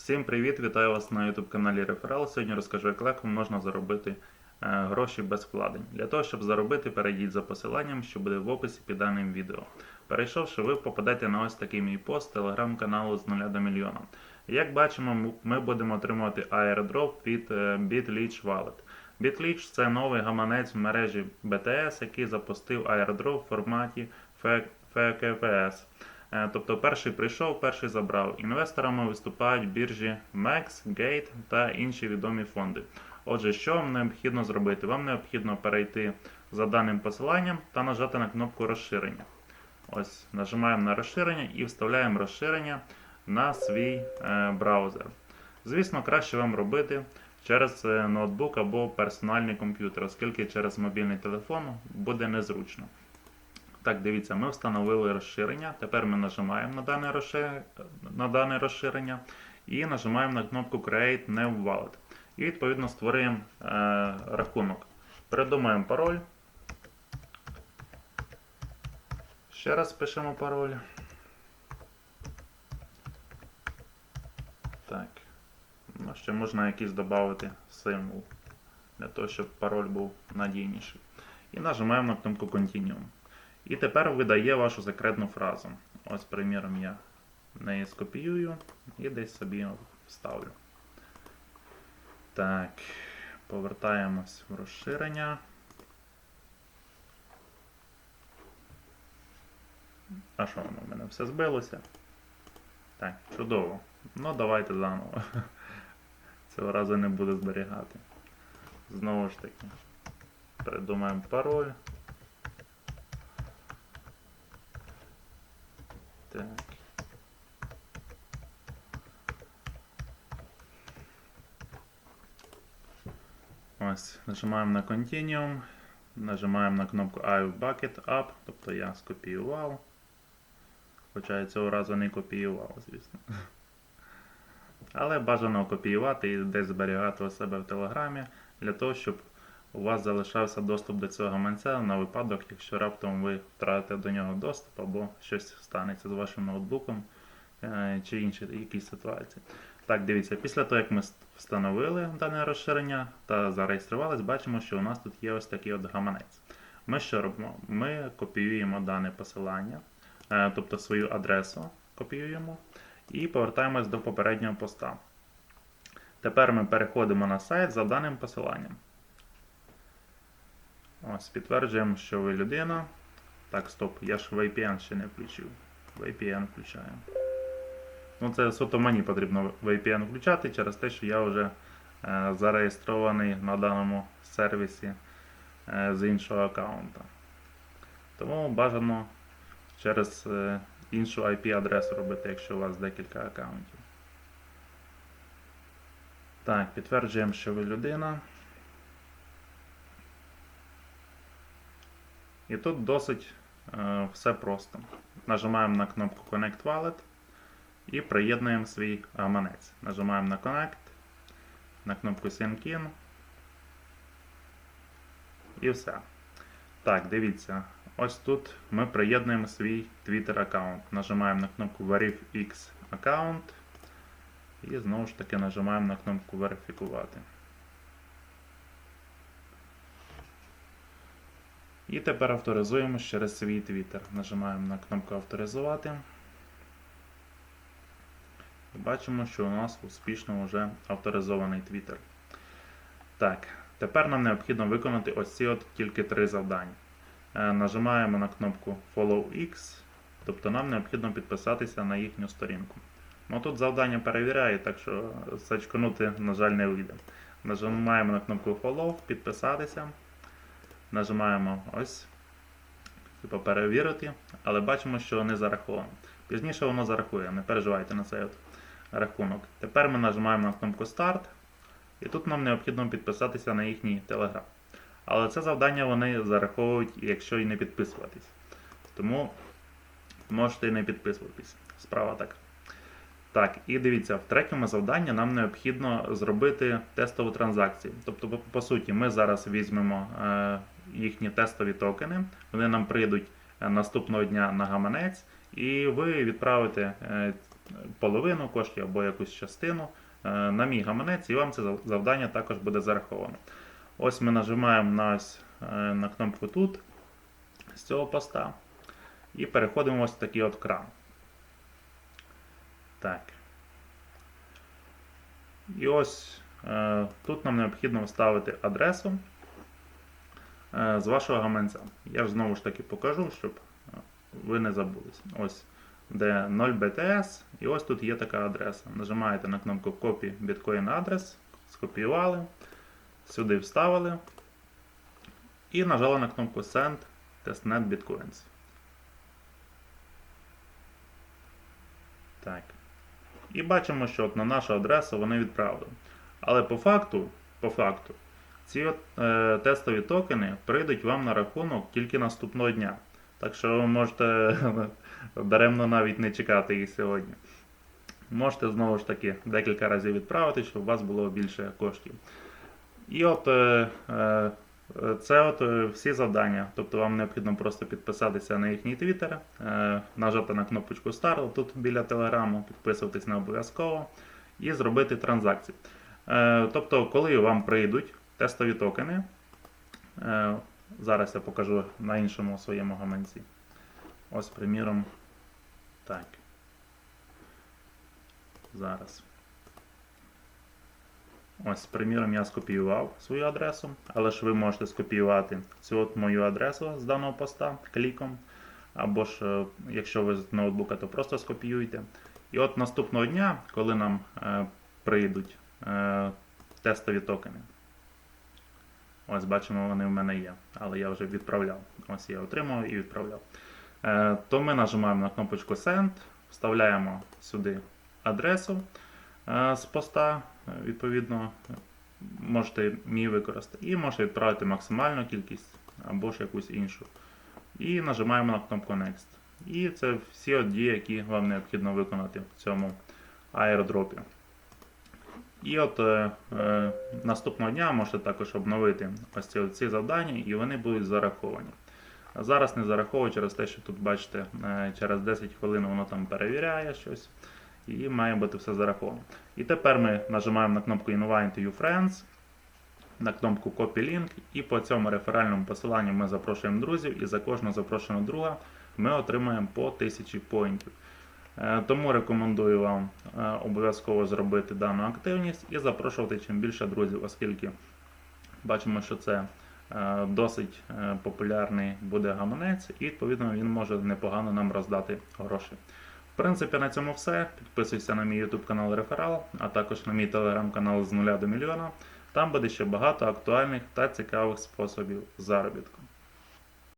Всім привіт! Вітаю вас на YouTube каналі Реферал. Сьогодні розкажу, як легко можна заробити е, гроші без вкладень. Для того, щоб заробити, перейдіть за посиланням, що буде в описі під даним відео. Перейшовши, ви попадете на ось такий мій пост телеграм-каналу з 0 до мільйона. Як бачимо, ми будемо отримувати airdrop від е, BitLeech Wallet. BitLeech – це новий гаманець в мережі BTS, який запустив airdrop в форматі FKPS. Е, Тобто перший прийшов, перший забрав. Інвесторами виступають біржі MEX, Gate та інші відомі фонди. Отже, що вам необхідно зробити? Вам необхідно перейти за даним посиланням та нажати на кнопку розширення. Ось, нажимаємо на розширення і вставляємо розширення на свій е, браузер. Звісно, краще вам робити через е, ноутбук або персональний комп'ютер, оскільки через мобільний телефон буде незручно. Так, дивіться, ми встановили розширення. Тепер ми нажимаємо на дане розширення, на дане розширення і нажимаємо на кнопку Create New Wallet. І відповідно створюємо е, рахунок. Придумаємо пароль. Ще раз пишемо пароль. Так. Ну, ще можна якийсь додати символ для того, щоб пароль був надійніший. І нажимаємо на кнопку Continuum. І тепер видає вашу секретну фразу. Ось, приміром, я неї скопіюю і десь собі вставлю. Так, повертаємось в розширення. А що воно в мене все збилося? Так, чудово. Ну, давайте заново. Цього разу не буду зберігати. Знову ж таки, придумаємо пароль. Так. Ось, нажимаємо на Continuum, нажимаємо на кнопку I Bucket Up, тобто я скопіював. Хоча я цього разу не копіював, звісно. Але бажано копіювати і десь зберігати у себе в Телеграмі для того, щоб у вас залишався доступ до цього гаманця на випадок, якщо раптом ви втратите до нього доступ або щось станеться з вашим ноутбуком е, чи інші якісь ситуації. Так, дивіться, після того, як ми встановили дане розширення та зареєструвались, бачимо, що у нас тут є ось такий от гаманець. Ми що робимо? Ми копіюємо дане посилання, е, тобто свою адресу копіюємо і повертаємось до попереднього поста. Тепер ми переходимо на сайт за даним посиланням. Ось, підтверджуємо, що ви людина. Так, стоп, я ж VPN ще не включив. VPN включаємо. Ну, це суто мені потрібно VPN включати через те, що я вже е, зареєстрований на даному сервісі е, з іншого аккаунта. Тому бажано через е, іншу IP-адресу робити, якщо у вас декілька аккаунтів. Так, підтверджуємо, що ви людина. І тут досить е, все просто. Нажимаємо на кнопку Connect Wallet і приєднуємо свій гаманець. Нажимаємо на Connect, на кнопку Sync In. І все. Так, дивіться. Ось тут ми приєднуємо свій Twitter аккаунт. Нажимаємо на кнопку VerifX Account. І знову ж таки нажимаємо на кнопку Верифікувати. І тепер авторизуємо через свій Twitter. Нажимаємо на кнопку Авторизувати. І бачимо, що у нас успішно вже авторизований Twitter. Так, тепер нам необхідно виконати ось ці от тільки три завдання. Е, Нажимаємо на кнопку Follow X, тобто нам необхідно підписатися на їхню сторінку. Ну тут завдання перевіряє, так що сачканути, на жаль, не вийде. Нажимаємо на кнопку Follow, підписатися. Нажимаємо ось, типу перевірити, але бачимо, що не зараховано. Пізніше воно зарахує, не переживайте на цей от рахунок. Тепер ми нажимаємо на кнопку Старт, і тут нам необхідно підписатися на їхній Telegram. Але це завдання вони зараховують, якщо і не підписуватись. Тому можете і не підписуватись. Справа так. Так, і дивіться, в третьому завданні нам необхідно зробити тестову транзакцію. Тобто, по, по суті, ми зараз візьмемо е, їхні тестові токени, вони нам прийдуть е, наступного дня на гаманець, і ви відправите е, половину коштів або якусь частину е, на мій гаманець, і вам це завдання також буде зараховано. Ось ми нажимаємо на, ось, на кнопку тут з цього поста і переходимо ось в такий от кран. Так. І ось тут нам необхідно вставити адресу з вашого гаманця. Я ж знову ж таки покажу, щоб е, ви не забулись. Ось де 0 BTS, і ось тут є така адреса. Нажимаєте на кнопку Copy Bitcoin адрес, скопіювали, сюди вставили і нажали на кнопку Send Testnet Bitcoins. Так. І бачимо, що от на нашу адресу вони відправили. Але по факту, по факту, ці е, тестові токени прийдуть вам на рахунок тільки наступного дня. Так що ви можете даремно навіть не чекати їх сьогодні. Можете знову ж таки декілька разів відправити, щоб у вас було більше коштів. І от е, е, це от е, всі завдання. Тобто вам необхідно просто підписатися на їхній твіттер, е, нажати на кнопочку Start тут біля телеграму, підписуватись не обов'язково і зробити транзакції. Е, Тобто, коли вам прийдуть тестові токени, е, зараз я покажу на іншому своєму гаманці. Ось, приміром, так. Зараз. Ось, приміром, я скопіював свою адресу, але ж ви можете скопіювати цю от мою адресу з даного поста кліком. Або ж, е, якщо ви з ноутбука, то просто скопіюйте. І от наступного дня, коли нам е, прийдуть е, тестові токени. Ось бачимо, вони в мене є, але я вже відправляв. Ось я отримав і відправляв. Е, то ми нажимаємо на кнопочку Send, вставляємо сюди адресу е, з поста, е, відповідно, можете мій використати, і можете відправити максимальну кількість або ж якусь іншу. І нажимаємо на кнопку Next. І це всі дії, які вам необхідно виконати в цьому аеродропі. І от е, е, наступного дня можете також обновити ось ці, ці завдання, і вони будуть зараховані. Зараз не зараховую через те, що тут, бачите, е, через 10 хвилин воно там перевіряє щось, і має бути все зараховано. І тепер ми нажимаємо на кнопку Invite You Friends, на кнопку Copy Link, і по цьому реферальному посиланню ми запрошуємо друзів, і за кожного запрошеного друга ми отримаємо по 1000 поінтів. Е, Тому рекомендую вам е, обов'язково зробити дану активність і запрошувати чим більше друзів, оскільки бачимо, що це е, досить популярний буде гаманець, і відповідно він може непогано нам роздати гроші. В принципі, на цьому все. Підписуйся на мій YouTube канал Реферал, а також на мій телеграм-канал з нуля до мільйона. Там буде ще багато актуальних та цікавих способів заробітку.